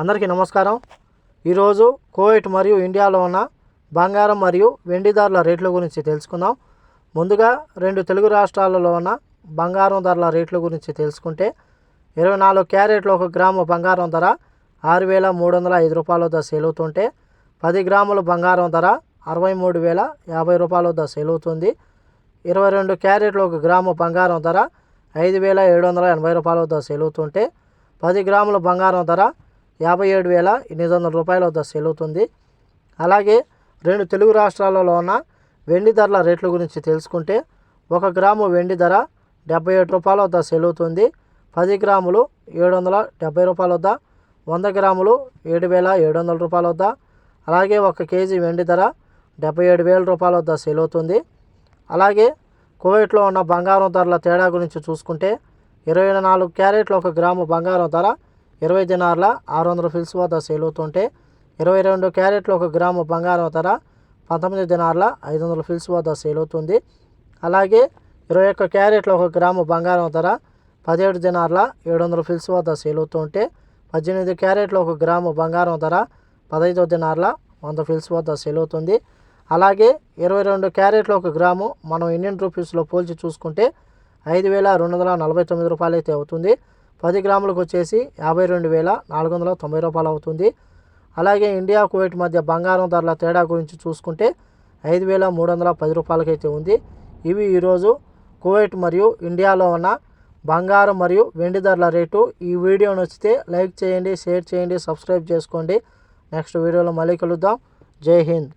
అందరికీ నమస్కారం. ఈరోజు కోవిట్ మరియు ఇండియాలో ఉన్న బంగారం మరియు వెండి ధరల రేట్ల గురించి తెలుసుకుందాం. ముందుగా రెండు తెలుగు రాష్ట్రాలలో ఉన్న బంగారం ధరల రేట్ల గురించి తెలుసుకుంటే ఇరవై నాలుగు క్యారెట్లు ఒక గ్రాము బంగారం ధర ఆరు వేల మూడు వందల ఐదు రూపాయల వద్ద సేల్ అవుతుంటే పది గ్రాముల బంగారం ధర అరవై మూడు వేల యాభై రూపాయల వద్ద సేల్ అవుతుంది. ఇరవై రెండు క్యారెట్లు ఒక గ్రాము బంగారం ధర ఐదు వేల ఏడు వందల ఎనభై రూపాయల వద్ద సేల్ అవుతుంటే పది గ్రాముల బంగారం ధర యాభై ఏడు వేల ఎనిమిది వందల రూపాయల వద్ద సేల్ అవుతుంది అలాగే రెండు తెలుగు రాష్ట్రాలలో ఉన్న వెండి ధరల రేట్ల గురించి తెలుసుకుంటే ఒక గ్రాము వెండి ధర డెబ్బై ఏడు రూపాయల వద్ద సేల్ అవుతుంది పది గ్రాములు ఏడు వందల డెబ్బై రూపాయల వద్ద వంద గ్రాములు ఏడు వేల ఏడు వందల రూపాయల వద్ద అలాగే ఒక కేజీ వెండి ధర డెబ్బై ఏడు వేల రూపాయల వద్ద సేల్ అవుతుంది అలాగే కువైట్లో ఉన్న బంగారం ధరల తేడా గురించి చూసుకుంటే ఇరవై నాలుగు క్యారెట్లు ఒక గ్రాము బంగారం ధర ఇరవై దినార్ల ఆరు వందల ఫిల్స్ వద్ద సేల్ అవుతుంటే ఇరవై రెండు క్యారెట్లు ఒక గ్రాము బంగారం ధర పంతొమ్మిది దినార్ల ఐదు వందల ఫిల్స్ వద్ద సేల్ అవుతుంది. అలాగే ఇరవై ఒక్క క్యారెట్లు ఒక గ్రాము బంగారం ధర పదిహేడు దినార్ల ఏడు వందల ఫిల్స్ వద్ద సేల్ అవుతుంటే పద్దెనిమిది క్యారెట్లు ఒక గ్రాము బంగారం ధర పదహైదు దినార్ల వంద ఫిల్స్ వద్ద సేల్ అవుతుంది. అలాగే ఇరవై రెండు క్యారెట్లు ఒక గ్రాము మనం ఇండియన్ రూపీస్లో పోల్చి చూసుకుంటే ఐదు వేల రెండు వందల నలభై తొమ్మిది రూపాయలు అయితే అవుతుంది. పది గ్రాములకు వచ్చేసి యాభై రెండు వేల నాలుగు వందల తొంభై రూపాయలు అవుతుంది. అలాగే ఇండియా కువైట్ మధ్య బంగారం ధరల తేడా గురించి చూసుకుంటే ఐదు వేల మూడు వందల పది రూపాయలకైతే ఉంది. ఇవి ఈరోజు కువైట్ మరియు ఇండియాలో ఉన్న బంగారం మరియు వెండి ధరల రేటు. ఈ వీడియో నచ్చితే లైక్ చేయండి షేర్ చేయండి సబ్స్క్రైబ్ చేసుకోండి. నెక్స్ట్ వీడియోలో మళ్ళీ కలుద్దాం. జై హింద్.